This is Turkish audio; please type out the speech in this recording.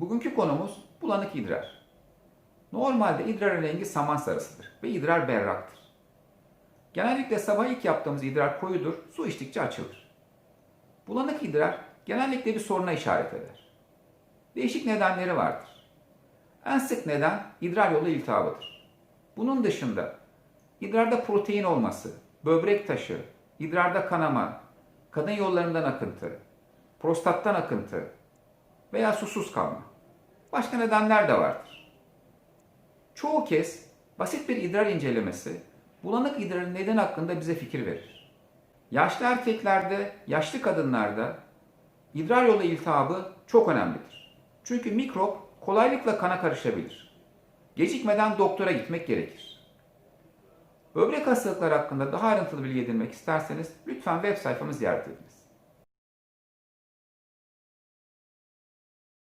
Bugünkü konumuz bulanık idrar. Normalde idrarın rengi saman sarısıdır ve idrar berraktır. Genellikle sabah ilk yaptığımız idrar koyudur, su içtikçe açılır. Bulanık idrar genellikle bir soruna işaret eder. Değişik nedenleri vardır. En sık neden idrar yolu iltihabıdır. Bunun dışında idrarda protein olması, böbrek taşı, idrarda kanama, kadın yollarından akıntı, prostattan akıntı veya susuz kalma. Başka nedenler de vardır. Çoğu kez basit bir idrar incelemesi bulanık idrarın neden hakkında bize fikir verir. Yaşlı erkeklerde, yaşlı kadınlarda idrar yolu iltihabı çok önemlidir. Çünkü mikrop kolaylıkla kana karışabilir. Gecikmeden doktora gitmek gerekir. Böbrek hastalıkları hakkında daha ayrıntılı bilgi edinmek isterseniz lütfen web sayfamızı ziyaret edin.